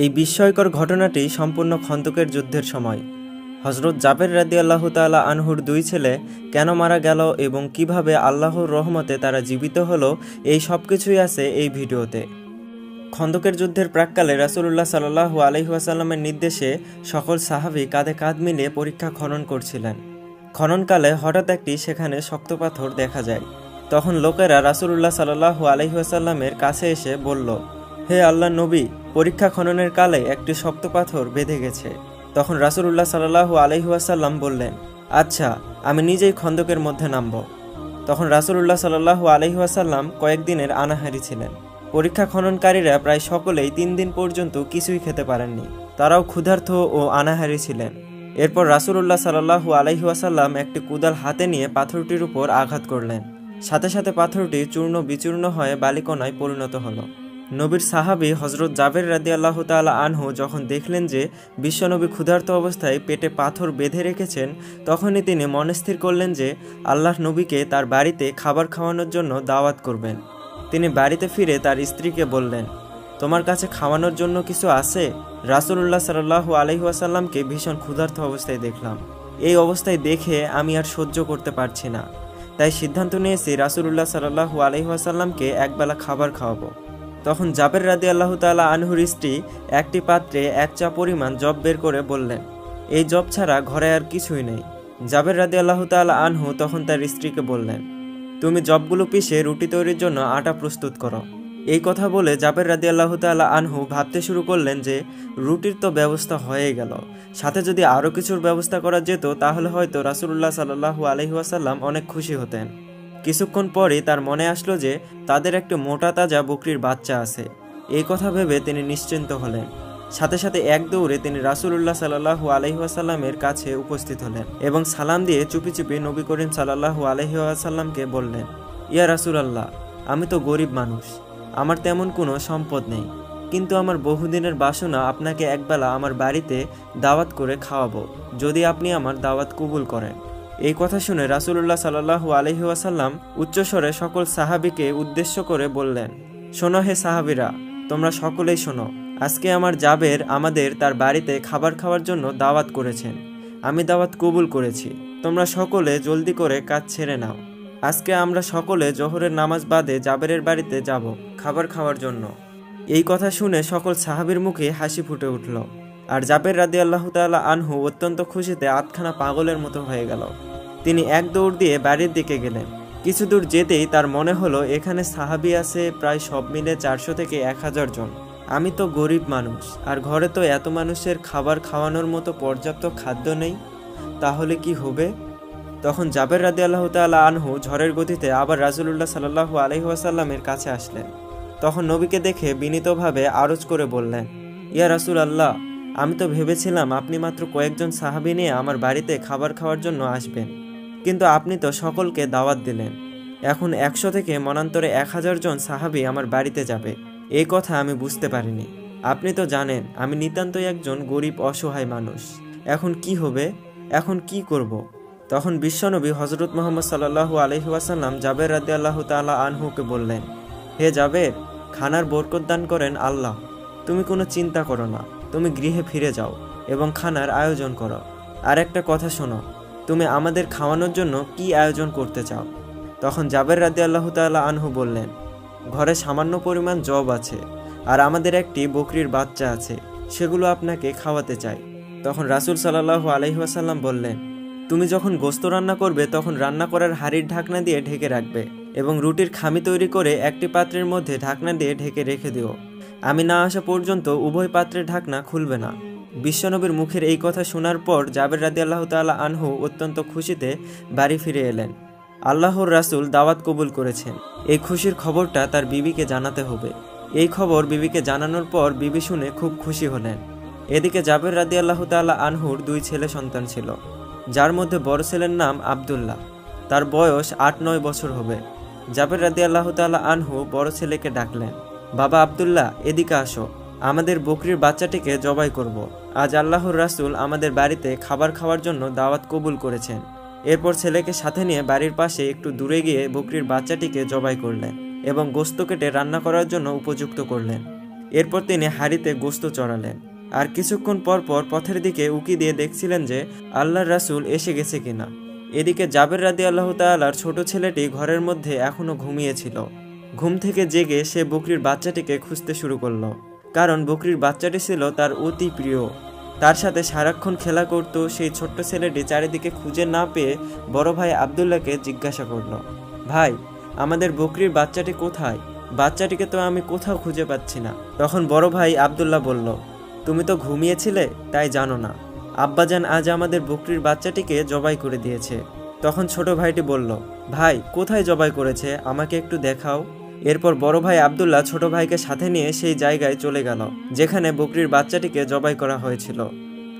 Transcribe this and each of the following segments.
এই বিস্ময়কর ঘটনাটি সম্পূর্ণ খন্দকের যুদ্ধের সময়। হজরত জাবের রাদি আল্লাহ তালা আনহুর দুই ছেলে কেন মারা গেল এবং কীভাবে আল্লাহর রহমতে তারা জীবিত হলো, এই সব কিছুই আছে এই ভিডিওতে। খন্দকের যুদ্ধের প্রাককালে রাসুলুল্লাহ সাল্লাহু আলহিহাসাল্লামের নির্দেশে সকল সাহাবি কাঁধে কাঁধ মিলিয়ে পরীক্ষা খনন করছিলেন। খননকালে হঠাৎ একটি সেখানে শক্ত পাথর দেখা যায়। তখন লোকেরা রাসুলুল্লাহ সাল্লাহু আলহিহাসাল্লামের কাছে এসে বলল হে আল্লাহ নবী, পরীক্ষা খননের কালে একটি শক্ত পাথর বেঁধে গেছে। তখন রাসুলুল্লাহ সাল্লাহু আলহিহাসাল্লাম বললেন আচ্ছা আমি নিজেই খন্দকের মধ্যে নামব। তখন রাসুলুল্লাহ সাল্লাহু আলহিহাসাল্লাম কয়েকদিনের আনাহারি ছিলেন। পরীক্ষা খননকারীরা প্রায় সকলেই তিন দিন পর্যন্ত কিছুই খেতে পারেননি। তারাও ক্ষুধার্থ ও আনাহারি ছিলেন। এরপর রাসুলুল্লাহ সাল্লাহু আলহিহাসাল্লাম একটি কুদাল হাতে নিয়ে পাথরটির উপর আঘাত করলেন। সাথে সাথে পাথরটি চূর্ণ বিচূর্ণ হয়ে বালিকণায় পরিণত হলো। নবীর সাহাবি হজরত জাবের রাদি আল্লাহ তালা আনহু যখন দেখলেন যে বিশ্বনবী ক্ষুধার্ত অবস্থায় পেটে পাথর বেঁধে রেখেছেন, তখনই তিনি মনস্থির করলেন যে আল্লাহ নবীকে তার বাড়িতে খাবার খাওয়ানোর জন্য দাওয়াত করবেন। তিনি বাড়িতে ফিরে তার স্ত্রীকে বললেন, তোমার কাছে খাওয়ানোর জন্য কিছু আছে? রাসুল্লাহ সাল্লাহু আলহিহাসাল্লামকে ভীষণ ক্ষুধার্ত অবস্থায় দেখলাম। এই অবস্থায় দেখে আমি আর সহ্য করতে পারছি না। তাই সিদ্ধান্ত নিয়েছি রাসুলুল্লাহ সাল্লাহু আলহিহাসাল্লামকে একবেলা খাবার খাওয়াবো। তখন জাবের রাদি আল্লাহ তালা আনহুর স্ত্রী একটি পাত্রে এক চা পরিমাণ জব বের করে বললেন, এই জব ছাড়া ঘরে আর কিছুই নেই। জাবের রাদি আল্লাহ তালা আনহু তখন তার স্ত্রীকে বললেন, তুমি জবগুলো পিষে রুটি তৈরির জন্য আটা প্রস্তুত করো। এই কথা বলে জাবের রাদি আল্লাহ তালা আনহু ভাবতে শুরু করলেন যে, রুটির তো ব্যবস্থা হয়ে গেল। সাথে যদি আরও কিছুর ব্যবস্থা করা যেত, তাহলে হয়তো রাসুল্লাহ সাল্লাহু আলহিহাসাল্লাম অনেক খুশি হতেন। কিছুক্ষণ পরে তার মনে আসলো যে তাদের একটি মোটা তাজা বকরির বাচ্চা আছে। এই কথা ভেবে তিনি নিশ্চিন্ত হলেন। সাথে সাথে এক দৌড়ে তিনি রাসুলুল্লাহ সাল্লাহু আলহিহাসাল্লামের কাছে উপস্থিত হলেন এবং সালাম দিয়ে চুপি চুপি নবী করিম সাল্লাহু আলহিহাসাল্লামকে বললেন, ইয়া রাসুলাল্লাহ, আমি তো গরিব মানুষ। আমার তেমন কোনো সম্পদ নেই। কিন্তু আমার বহুদিনের বাসনা আপনাকে একবেলা আমার বাড়িতে দাওয়াত করে খাওয়াবো। যদি আপনি আমার দাওয়াত কবুল করেন। এই কথা শুনে রাসুলুল্লাহ সাল্লাহু আলহি ওয়াসাল্লাম উচ্চস্বরে সকল সাহাবিকে উদ্দেশ্য করে বললেন, শোনো হে সাহাবিরা, তোমরা সকলেই শোনো, আজকে আমার জাবের আমাদের তার বাড়িতে খাবার খাওয়ার জন্য দাওয়াত করেছেন। আমি দাওয়াত কবুল করেছি। তোমরা সকলে জলদি করে কাজ ছেড়ে নাও। আজকে আমরা সকলে জোহরের নামাজ বাদে জাবেরের বাড়িতে যাব খাবার খাওয়ার জন্য। এই কথা শুনে সকল সাহাবির মুখে হাসি ফুটে উঠল। আর জাবের রাদি আল্লাহ তাল্লাহ আনহু অত্যন্ত খুশিতে আটখানা পাগলের মতো হয়ে গেল। তিনি এক দৌড় দিয়ে বাড়ির দিকে গেলেন। কিছু দূর যেতেই তার মনে হলো, এখানে সাহাবি আছে প্রায় সব মিলে চারশো থেকে এক হাজার জন। আমি তো গরিব মানুষ, আর ঘরে তো এত মানুষের খাবার খাওয়ানোর মতো পর্যাপ্ত খাদ্য নেই। তাহলে কি হবে? তখন জাবের রাদি আল্লাহ তাল্লাহ আনহু ঝড়ের গতিতে আবার রাজুলুল্লাহ সাল্লাহু আলহিহাসাল্লামের কাছে আসলেন। তখন নবীকে দেখে বিনীতভাবে আরজ করে বললেন, ইয়া রাসুল আল্লাহ আমি তো ভেবেছিলাম আপনি মাত্র কয়েকজন সাহাবি নিয়ে আমার বাড়িতে খাবার খাওয়ার জন্য আসবেন। কিন্তু আপনি তো সকলকে দাওয়াত দিলেন। এখন একশো থেকে মনান্তরে এক হাজার জন সাহাবি আমার বাড়িতে যাবে। এই কথা আমি বুঝতে পারিনি। আপনি তো জানেন, আমি নিতান্তই একজন গরিব, অসহায় মানুষ। এখন কি হবে? এখন কি করব। তখন বিশ্বনবী হজরত মোহাম্মদ সাল্লাহু আলহিহাসাল্লাম জাবের রাদি আল্লাহ তাল্লাহ আনহুকে বললেন, হে জাবের, খানার বরকত দান করেন আল্লাহ। তুমি কোনো চিন্তা করো না। তুমি গৃহে ফিরে যাও এবং খানার আয়োজন করো। আর একটা কথা শোনো তুমি আমাদের খাওয়ানোর জন্য কি আয়োজন করতে চাও? তখন জাবের রাদি আল্লাহ তাল্লাহ আনহু বললেন, ঘরে সামান্য পরিমাণ জব আছে, আর আমাদের একটি বকরির বাচ্চা আছে, সেগুলো আপনাকে খাওয়াতে চাই। তখন রাসুল সাল্লাহু আলহিহাসাল্লাম বললেন, তুমি যখন গোস্ত রান্না করবে, তখন রান্না করার হাড়ির ঢাকনা দিয়ে ঢেকে রাখবে এবং রুটির খামি তৈরি করে একটি পাত্রের মধ্যে ঢাকনা দিয়ে ঢেকে রেখে দিও। আমি না আসা পর্যন্ত উভয় পাত্রের ঢাকনা খুলবে না। বিশ্বনবীর মুখের এই কথা শোনার পর জাবের রাদি আল্লাহ তাল্লাহ আনহু অত্যন্ত খুশিতে বাড়ি ফিরে এলেন। আল্লাহর রাসুল দাওয়াত কবুল করেছেন। এই খুশির খবরটা তার বিবিকে জানাতে হবে। এই খবর বিবিকে জানানোর পর বিবি শুনে খুব খুশি হলেন। এদিকে জাবের রাদি আল্লাহ তাল্লাহ আনহুর দুই ছেলে সন্তান ছিল, যার মধ্যে বড় ছেলের নাম আবদুল্লাহ। তার বয়স আট নয় বছর হবে। জাবের রাদি আল্লাহ তাল্লাহ আনহু বড় ছেলেকে ডাকলেন, বাবা আবদুল্লাহ, এদিকে আসো। আমাদের বকরির বাচ্চাটিকে জবাই করব। আজ আল্লাহর রাসুল আমাদের বাড়িতে খাবার খাওয়ার জন্য দাওয়াত কবুল করেছেন। এরপর ছেলেকে সাথে নিয়ে বাড়ির পাশে একটু দূরে গিয়ে বকরির বাচ্চাটিকে জবাই করলেন এবং গোস্ত কেটে রান্না করার জন্য উপযুক্ত করলেন। এরপর তিনি হাড়িতে গোস্ত চড়ালেন। আর কিছুক্ষণ পর পর পথের দিকে উকি দিয়ে দেখছিলেন যে আল্লাহর রাসূল এসে গেছে কিনা। এদিকে জাবের রাদি আল্লাহ তাল্লার ছোট ছেলেটি ঘরের মধ্যে এখনও ঘুমিয়েছিল ঘুম থেকে জেগে সে বকরির বাচ্চাটিকে খুঁজতে শুরু করল। কারণ বকরির বাচ্চাটি ছিল তার অতি প্রিয়। তার সাথে সারাক্ষণ খেলা করত, সেই ছোট্ট ছেলেটি চারিদিকে খুঁজে না পেয়ে বড় ভাই আবদুল্লাহকে জিজ্ঞাসা করল, ভাই, আমাদের বকরির বাচ্চাটি কোথায়? বাচ্চাটিকে তো আমি কোথাও খুঁজে পাচ্ছি না। তখন বড় ভাই আবদুল্লাহ বলল, তুমি তো ঘুমিয়েছিলে, তাই জানো না। আব্বাজান আজ আমাদের বকরির বাচ্চাটিকে জবাই করে দিয়েছে। তখন ছোট ভাইটি বলল, ভাই, কোথায় জবাই করেছে? আমাকে একটু দেখাও। এরপর বড় ভাই আবদুল্লাহ ছোট ভাইকে সাথে নিয়ে সেই জায়গায় চলে গেল, যেখানে বকরির বাচ্চাটিকে জবাই করা হয়েছিল।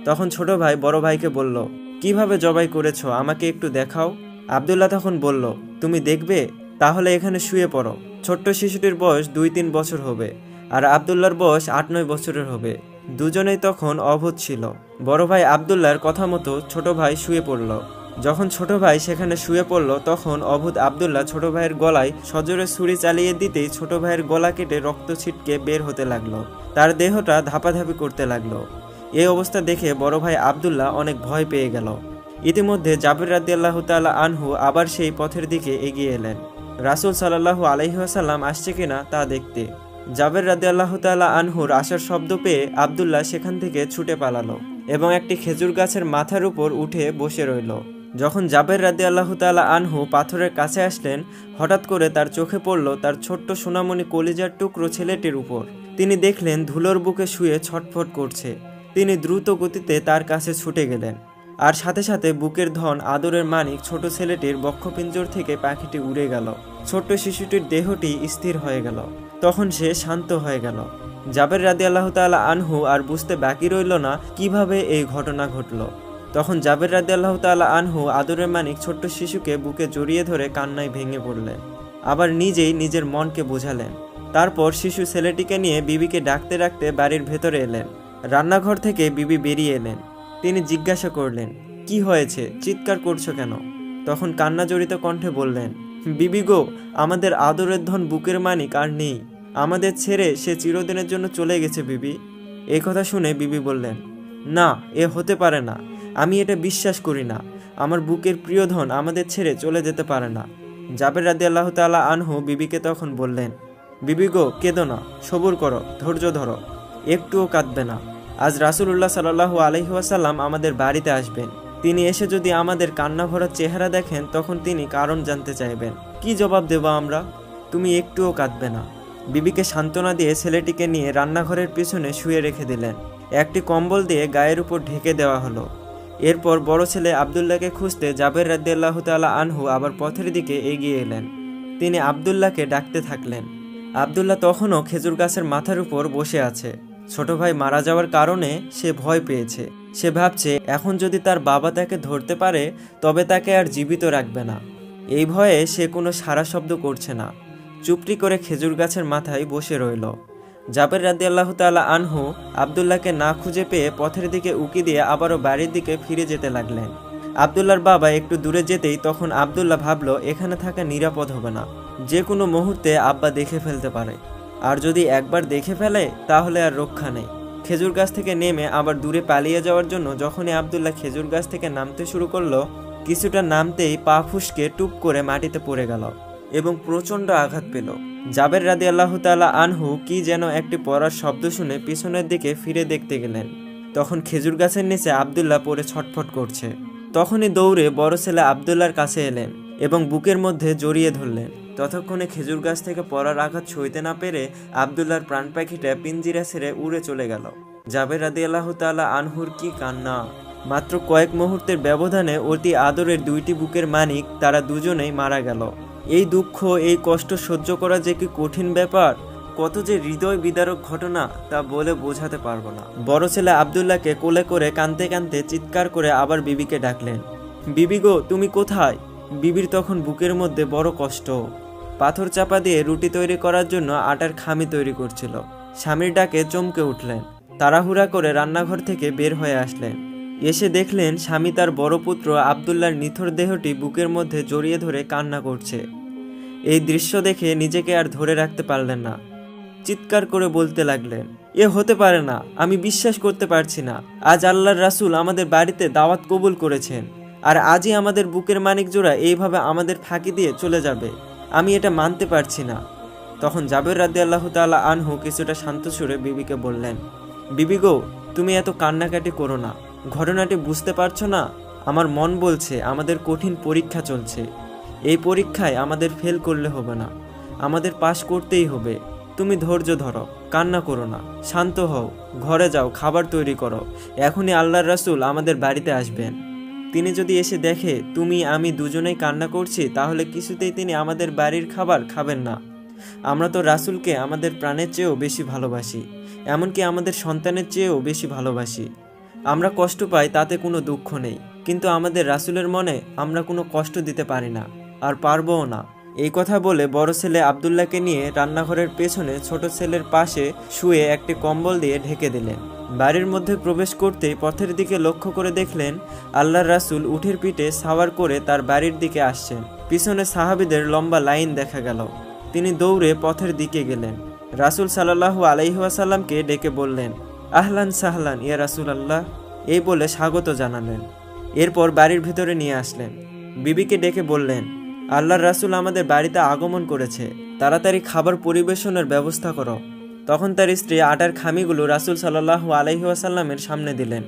তখন ছোট ভাই বড় ভাইকে বলল, কীভাবে জবাই করেছ? আমাকে একটু দেখাও। আবদুল্লাহ তখন বলল, তুমি দেখবে? তাহলে এখানে শুয়ে পড়ো। ছোট্ট শিশুটির বয়স দুই তিন বছর হবে, আর আবদুল্লার বয়স আট নয় বছরের হবে। দুজনেই তখন অভূত ছিল। বড় ভাই আবদুল্লার কথা মতো ছোট ভাই শুয়ে পড়ল। যখন ছোট ভাই সেখানে শুয়ে পড়ল, তখন অভূত আবদুল্লাহ ছোট ভাইয়ের গলায় সজোরে ছুরি চালিয়ে দিতেই ছোট ভাইয়ের গলা কেটে রক্ত ছিটকে বের হতে লাগল। তার দেহটা ধাপাধাপি করতে লাগল। এই অবস্থা দেখে বড় ভাই আবদুল্লাহ অনেক ভয় পেয়ে গেল। ইতিমধ্যে জাবির রাদিয়াল্লাহু তাআলা আনহু আবার সেই পথের দিকে এগিয়ে এলেন। রাসূল সাল্লাল্লাহু আলাইহি ওয়াসাল্লাম আসছে কিনা তা দেখতে। জাবের রাদিয়াল্লাহু তাআলা আনহুর আসার শব্দ পেয়ে আবদুল্লাহ সেখান থেকে ছুটে পালালো এবং একটি খেজুর গাছের মাথার উপর উঠে বসে রইল। যখন জাবের রাদি আল্লাহ তালা আনহু পাথরের কাছে আসলেন, হঠাৎ করে তার চোখে পড়ল তার ছোট্ট সোনামণি কলিজার টুকরো ছেলেটির উপর। তিনি দেখলেন ধুলোর বুকে শুয়ে ছটফট করছে। তিনি দ্রুত গতিতে তার কাছে ছুটে গেলেন। আর সাথে সাথে বুকের ধন আদরের মানিক ছোট ছেলেটির বক্ষপিঞ্জর থেকে পাখিটি উড়ে গেল। ছোট্ট শিশুটির দেহটি স্থির হয়ে গেল। তখন সে শান্ত হয়ে গেল। জাবের রাদি আল্লাহ তালা আনহু আর বুঝতে বাকি রইল না কীভাবে এই ঘটনা ঘটল। তখন জাবের রাদি আল্লাহ তালা আনহু আদরের মানিক ছোট্ট শিশুকে বুকে জড়িয়ে ধরে কান্নায় ভেঙে পড়লেন। আবার নিজেই নিজের মনকে বোঝালেন। তারপর শিশু ছেলেটিকে নিয়ে বিবিকে ডাকতে ডাকতে বাড়ির ভেতরে এলেন। রান্নাঘর থেকে বিবি বেরিয়ে এলেন। তিনি জিজ্ঞাসা করলেন, কি হয়েছে? চিৎকার করছ কেন? তখন কান্না জড়িত কণ্ঠে বললেন, বিবি গো, আমাদের আদরের ধন বুকের মানিক আর নেই। আমাদের ছেড়ে সে চিরদিনের জন্য চলে গেছে বিবি। এই কথা শুনে বিবি বললেন, না, এ হতে পারে না। আমি এটা বিশ্বাস করি না। আমার বুকের প্রিয় ধন আমাদের ছেড়ে চলে যেতে পারে না। জাবের রাদি আল্লাহ তালা আনহু বিবিকে তখন বললেন, বিবি গো, কেঁদো না, সবুর করো, ধৈর্য ধরো, একটুও কাঁদবে না। আজ রাসুলুল্লাহ সাল্লাহু আলহিহাসাল্লাম আমাদের বাড়িতে আসবেন। তিনি এসে যদি আমাদের কান্না ভরা চেহারা দেখেন, তখন তিনি কারণ জানতে চাইবেন। কি জবাব দেব আমরা? তুমি একটুও কাঁদবে না। বিবিকে সান্ত্বনা দিয়ে ছেলেটিকে নিয়ে রান্নাঘরের পিছনে শুয়ে রেখে দিলেন। একটি কম্বল দিয়ে গায়ের উপর ঢেকে দেওয়া হলো। এরপর বড় ছেলে আবদুল্লাহকে খুঁজতে জাবের রাদ্দাল্লাহ তালা আনহু আবার পথের দিকে এগিয়ে এলেন। তিনি আবদুল্লাহকে ডাকতে থাকলেন। আবদুল্লাহ তখনও খেজুর গাছের মাথার উপর বসে আছে। ছোট ভাই মারা যাওয়ার কারণে সে ভয় পেয়েছে। সে ভাবছে, এখন যদি তার বাবা তাকে ধরতে পারে, তবে তাকে আর জীবিত রাখবে না। এই ভয়ে সে কোনো সারা শব্দ করছে না। চুপটি করে খেজুর গাছের মাথায় বসে রইল। জাবের রাদি আল্লাহ তাল্লাহ আনহু আবদুল্লাহকে না খুঁজে পেয়ে পথের দিকে উকি দিয়ে আবারও বাড়ির দিকে ফিরে যেতে লাগলেন। আবদুল্লার বাবা একটু দূরে যেতেই তখন আবদুল্লাহ ভাবলো, এখানে থাকা নিরাপদ হবে না। যে কোনো মুহূর্তে আব্বা দেখে ফেলতে পারে। আর যদি একবার দেখে ফেলে, তাহলে আর রক্ষা নেই। খেজুর গাছ থেকে নেমে আবার দূরে পালিয়ে যাওয়ার জন্য যখনই আবদুল্লাহ খেজুর গাছ থেকে নামতে শুরু করল, কিছুটা নামতেই পা ফুসকে টুপ করে মাটিতে পড়ে গেল এবং প্রচণ্ড আঘাত পেল। জাবের রাদি আল্লাহ তালা আনহু কি যেন একটি পড়ার শব্দ শুনে পিছনের দিকে ফিরে দেখতে গেলেন। তখন খেজুর গাছের নিচে আবদুল্লাহ পড়ে ছটফট করছে। তখনই দৌড়ে বড় ছেলে আবদুল্লার কাছে এলেন এবং বুকের মধ্যে জড়িয়ে ধরলেন। ততক্ষণে খেজুর গাছ থেকে পড়ার আঘাত সইতে না পেরে আবদুল্লার প্রাণ পাখিটা পিঞ্জিরা ছেড়ে উড়ে চলে গেল। জাবের রাদি আল্লাহ তালা আনহুর কি কান্না। মাত্র কয়েক মুহূর্তের ব্যবধানে অতি আদরের দুইটি বুকের মানিক তারা দুজনেই মারা গেল। এই দুঃখ, এই কষ্ট সহ্য করা যে কি কঠিন ব্যাপার, কত যে হৃদয় বিদারক ঘটনা তা বলে বোঝাতে পারব না। বড় ছেলে আবদুল্লাহকে কোলে করে কানতে কানতে চিৎকার করে আবার বিবিকে ডাকলেন, বিবি গো, তুমি কোথায়? বিবির তখন বুকের মধ্যে বড় কষ্ট। পাথর চাপা দিয়ে রুটি তৈরি করার জন্য আটার খামি তৈরি করছিল। স্বামীর ডাকে চমকে উঠলেন। তাড়াহুড়া করে রান্নাঘর থেকে বের হয়ে আসলেন। এসে দেখলেন স্বামী তার বড় পুত্র আবদুল্লার নিথর দেহটি বুকের মধ্যে জড়িয়ে ধরে কান্না করছে। এই দৃশ্য দেখে নিজেকে আর ধরে রাখতে পারলেন না। চিৎকার করে বলতে লাগলেন, এ হতে পারে না, আমি বিশ্বাস করতে পারছি না। আজ আল্লাহর রাসূল আমাদের বাড়িতে দাওয়াত কবুল করেছেন, আর আজই আমাদের বুকের মানিক জোড়া এইভাবে আমাদের ফাঁকি দিয়ে চলে যাবে। আমি এটা মানতে পারছি না। তখন জাবের রাদি আল্লাহ তাআলা আনহু কিছুটা শান্ত সুরে বিবিকে বললেন, বিবি গো, তুমি এত কান্নাকাটি করো না। ঘটনাটি বুঝতে পারছ না? আমার মন বলছে, আমাদের কঠিন পরীক্ষা চলছে। এই পরীক্ষায় আমাদের ফেল করলে হবে না। আমাদের পাশ করতেই হবে। তুমি ধৈর্য ধরো, কান্না করো না। শান্ত হও, ঘরে যাও, খাবার তৈরি করো। এখনই আল্লাহর রাসুল আমাদের বাড়িতে আসবেন। তিনি যদি এসে দেখে, তুমি, আমি দুজনেই কান্না করছি, তাহলে কিছুতেই তিনি আমাদের বাড়ির খাবার খাবেন না। আমরা তো রাসূলকে আমাদের প্রাণের চেয়েও বেশি ভালোবাসি। এমনকি আমাদের সন্তানের চেয়েও বেশি ভালোবাসি। আমরা কষ্ট পাই, তাতে কোনো দুঃখ নেই। কিন্তু আমাদের রাসূলের মনে আমরা কোনো কষ্ট দিতে পারি না, আর পারবও না। এই কথা বলে বড় ছেলে আবদুল্লাহকে নিয়ে রান্নাঘরের পেছনে ছোট ছেলের পাশে শুয়ে একটি কম্বল দিয়ে ঢেকে দিলেন। বাড়ির মধ্যে প্রবেশ করতেই পথের দিকে লক্ষ্য করে দেখলেন, আল্লাহর রাসূল উঠের পিঠে সাওয়ার করে তার বাড়ির দিকে আসছেন। পিছনে সাহাবিদের লম্বা লাইন দেখা গেল। তিনি দৌড়ে পথের দিকে গেলেন। রাসূল সাল্লাল্লাহু আলাইহাসাল্লামকে ডেকে বললেন আহলান সাহলান, ইয়া রাসূল আল্লাহ এই বলে স্বাগত জানালেন। এরপর বাড়ির ভিতরে নিয়ে আসলেন। বিবিকে ডেকে বললেন, আল্লাহর রাসূল আমাদের বাড়িতে আগমন করেছে। তাড়াতাড়ি খাবার পরিবেশনের ব্যবস্থা করো। তখন তার স্ত্রী আটার খামিগুলো রাসূল সাল্লাল্লাহু আলাইহি ওয়াসাল্লামের সামনে দিলেন।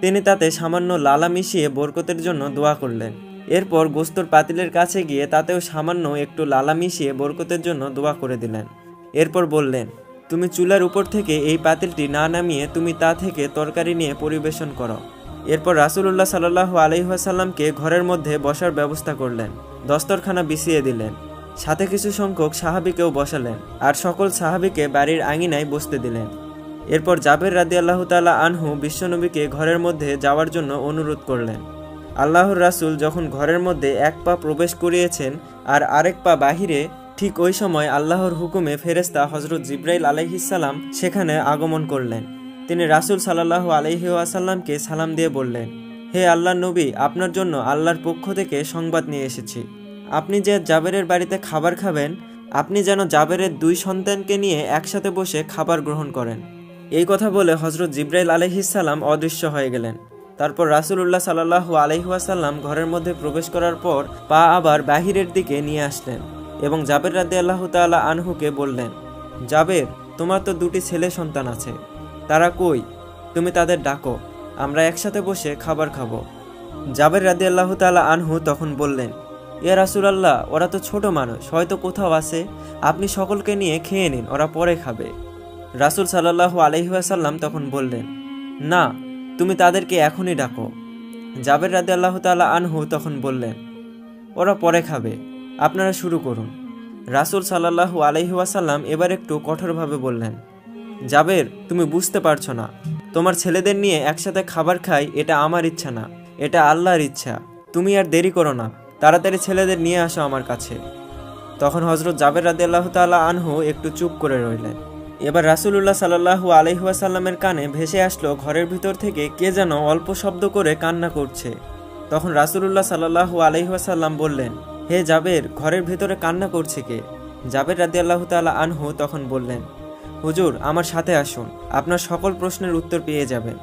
তিনি তাতে সামান্য লালা মিশিয়ে বরকতের জন্য দোয়া করলেন। এরপর গোস্তর পাতিলের কাছে গিয়ে তাতেও সামান্য একটু লালা মিশিয়ে বরকতের জন্য দোয়া করে দিলেন। এরপর বললেন তুমি চুলার উপর থেকে এই পাতিলটি না নামিয়ে তুমি তা থেকে তরকারি নিয়ে পরিবেশন করো। এরপর রাসূলুল্লাহ সাল্লাহ আলহিহাসাল্লামকে ঘরের মধ্যে বসার ব্যবস্থা করলেন। দস্তরখানা বিছিয়ে দিলেন। সাথে কিছু সংখ্যক সাহাবিকেও বসালেন আর সকল সাহাবিকে বাড়ির আঙিনায় বসতে দিলেন। এরপর জাবের রাদি আল্লাহ তালা আনহু বিশ্বনবীকে ঘরের মধ্যে যাওয়ার জন্য অনুরোধ করলেন। আল্লাহর রাসূল যখন ঘরের মধ্যে এক পা প্রবেশ করিয়েছেন আর আরেক পা বাহিরে ঠিক ওই সময় আল্লাহর হুকুমে ফেরেস্তা হজরত জিব্রাইল আলাইহিসাল্লাম সেখানে আগমন করলেন। তিনি রাসূল সাল্লাহু আলহি আসাল্লামকে সালাম দিয়ে বললেন, হে আল্লাহ নবী, আপনার জন্য আল্লাহর পক্ষ থেকে সংবাদ নিয়ে এসেছি। আপনি যে জাবেরের বাড়িতে খাবার খাবেন, আপনি যেন জাবেরের দুই সন্তানকে নিয়ে একসাথে বসে খাবার গ্রহণ করেন। এই কথা বলে হজরত জিব্রাইল আলহিসাল্লাম অদৃশ্য হয়ে গেলেন। তারপর রাসূলুল্লাহ সাল্লাহু আলহিহাসাল্লাম ঘরের মধ্যে প্রবেশ করার পর পা আবার বাহিরের দিকে নিয়ে আসলেন। এবং জাবের রাদি আল্লাহ তাল্লাহ আনহুকে বললেন, জাবের, তোমার তো দুটি ছেলে সন্তান আছে। তারা কই? তুমি তাদের ডাকো, আমরা একসাথে বসে খাবার খাব। জাবের রাদি আল্লাহ তাল্লাহ আনহু তখন বললেন, ইয়া রাসুলাল্লাহ, ওরা তো ছোট মানুষ, হয়তো কোথাও আছে। আপনি সকলকে নিয়ে খেয়ে নিন, ওরা পরে খাবে। রাসুল সাল্লাহু আলহিহাসাল্লাম তখন বললেন, না, তুমি তাদেরকে এখনই ডাকো। জাবের রাদি আল্লাহ তাল্লাহ আনহু তখন বললেন, ওরা পরে খাবে। আপনারা শুরু করুন। রাসুল সাল্লাহু আলহিহাসাল্লাম এবার একটু কঠোরভাবে বললেন, জাবের, তুমি বুঝতে পারছ না। তোমার ছেলেদের নিয়ে একসাথে খাবার খাই, এটা আমার ইচ্ছা না। এটা আল্লাহর ইচ্ছা। তুমি আর দেরি করো না। তাড়াতাড়ি ছেলেদের নিয়ে আসো আমার কাছে। তখন হজরত জাবের রাদি আল্লাহ তাল্লাহ আনহু একটু চুপ করে রইলেন। এবার রাসুলুল্লাহ সাল্লাহু আলহিহাসাল্লামের কানে ভেসে আসলো ঘরের ভিতর থেকে কে যেন অল্প শব্দ করে কান্না করছে। তখন রাসুলুল্লাহ সাল্লাহু আলহিহাসাল্লাম বললেন হে জাবের, ঘরের ভিতরে কান্না করছে কে? জাবের রাদি আল্লাহ তাল্লাহ আনহু তখন বললেন, হুজুর, আমার সাথে আসুন, আপনার সকল প্রশ্নের উত্তর পেয়ে যাবেন।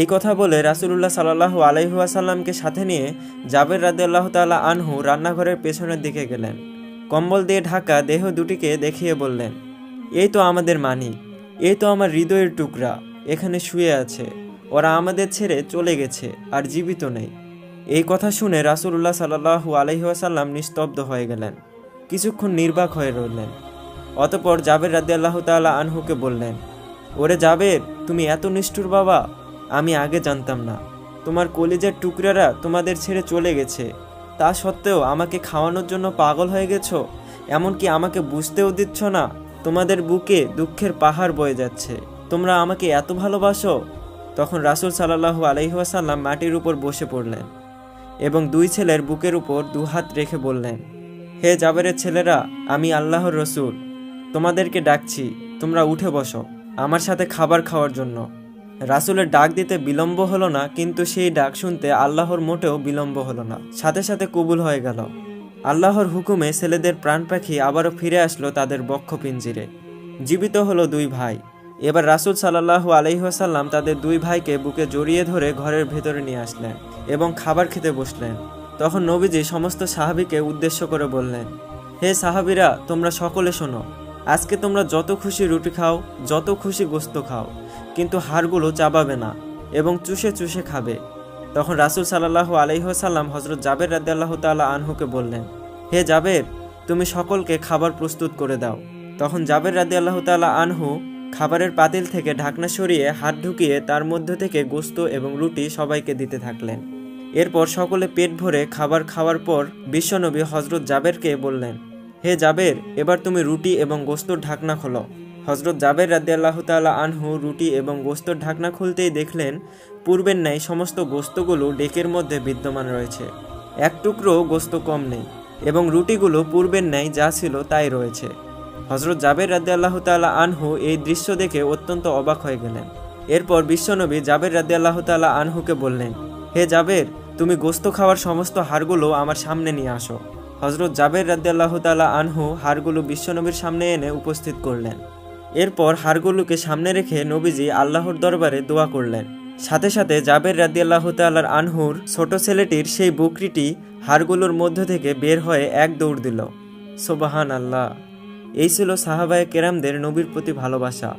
এই কথা বলে রাসুলুল্লাহ সাল্লাহু আলাইহুয়াসাল্লামকে সাথে নিয়ে জাবের রাদি আল্লাহ তাল্লাহ আনহু রান্নাঘরের পেছনের দিকে গেলেন। কম্বল দিয়ে ঢাকা দেহ দুটিকে দেখিয়ে বললেন, এই তো আমাদের মানি, এই তো আমার হৃদয়ের টুকরা, এখানে শুয়ে আছে, ওরা আমাদের ছেড়ে চলে গেছে, আর জীবিত নেই। এই কথা শুনে রাসুলুল্লাহ সাল্লাহু আলহিহাসাল্লাম নিস্তব্ধ হয়ে গেলেন। কিছুক্ষণ নির্বাক হয়ে রইলেন। অতপর জাবের রাদি আল্লাহ তাল্লাহ আনহুকে বললেন, ওরে জাবের, তুমি এত নিষ্ঠুর বাবা, আমি আগে জানতাম না। তোমার কলিজার টুকরারা তোমাদের ছেড়ে চলে গেছে। তা সত্ত্বেও আমাকে খাওয়ানোর জন্য পাগল হয়ে গেছো? এমনকি আমাকে বুঝতেও দিচ্ছ না, তোমাদের বুকে দুঃখের পাহাড় বয়ে যাচ্ছে। তোমরা আমাকে এত ভালোবাসো? তখন রাসুল সাল্লাহু আলহিহাসাল্লাম মাটির উপর বসে পড়লেন। এবং দুই ছেলের বুকের উপর দু হাত রেখে বললেন, হে জাবেরের ছেলেরা, আমি আল্লাহর রসুল। তোমাদেরকে ডাকছি, তোমরা উঠে বসো, আমার সাথে খাবার খাওয়ার জন্য। রাসুলের ডাক দিতে বিলম্ব হলো না, কিন্তু সেই ডাক শুনতে আল্লাহর মোটেও বিলম্ব হলো না। সাথে সাথে কবুল হয়ে গেল। আল্লাহর হুকুমে ছেলেদের প্রাণ পাখি আবারও ফিরে আসলো তাদের বক্ষ পিঞ্জিরে জীবিত হলো দুই ভাই। এবার রাসুল সাল্লাহু আলহিহাসাল্লাম তাদের দুই ভাইকে বুকে জড়িয়ে ধরে ঘরের ভেতরে নিয়ে আসলেন এবং খাবার খেতে বসলেন। তখন নবীজি সমস্ত সাহাবিকে উদ্দেশ্য করে বললেন, হে সাহাবিরা, তোমরা সকলে শোনো, আজকে তোমরা যত খুশি রুটি খাও, যত খুশি গোস্ত খাও, কিন্তু হাড়গুলো চাবাবে না এবং চুষে চুষে খাবে। তখন রাসুল সাল্লাহু আলহিহাসাল্লাম হজরত জাবের রাদ্দাল্লাহ তাল্লাহ আনহুকে বললেন, হে জাবের, তুমি সকলকে খাবার প্রস্তুত করে দাও। তখন জাবের রাদি আল্লাহ তাল্লাহ আনহু খাবারের পাতিল থেকে ঢাকনা সরিয়ে হাত ঢুকিয়ে তার মধ্য থেকে গোস্ত এবং রুটি সবাইকে দিতে থাকলেন। এরপর সকলে পেট ভরে খাবার খাওয়ার পর বিশ্বনবী হজরত জাবেরকে বললেন, হে জাবের, এবার তুমি রুটি এবং গোস্তর ঢাকনা খোলো। হজরত জাবের রাদি আল্লাহ তাল্লাহ আনহু রুটি এবং গোস্তর ঢাকনা খুলতেই দেখলেন, পূর্বের ন্যায় সমস্ত গোস্তগুলো ডেকের মধ্যে বিদ্যমান রয়েছে। এক টুকরো গোস্ত কম নেই এবং রুটিগুলো পূর্বের ন্যায় যা ছিল তাই রয়েছে। হজরত জাবের রাদ্দি আল্লাহ তাল্লাহ আনহু এই দৃশ্য দেখে অত্যন্ত অবাক হয়ে গেলেন। এরপর বিশ্বনবী জাবের রাদ্দি আল্লাহ তাল্লাহ আনহুকে বললেন, হে জাবের, তুমি গোস্ত খাওয়ার সমস্ত হাড়গুলো আমার সামনে নিয়ে আসো। হজরত জাবের রাদ্দি আল্লাহ তাল্লাহ আনহু হাড়গুলো বিশ্বনবীর সামনে এনে উপস্থিত করলেন। এরপর হাড়গুলোকে সামনে রেখে নবীজি আল্লাহর দরবারে দোয়া করলেন। সাথে সাথে জাবের রাদি আল্লাহ তাল্লার আনহুর ছোট ছেলেটির সেই বকরিটি হাড়গুলোর মধ্য থেকে বের হয়ে এক দৌড় দিল। সোবাহান আল্লাহ এই ছিল সাহাবায় কেরামদের নবীর প্রতি ভালোবাসা।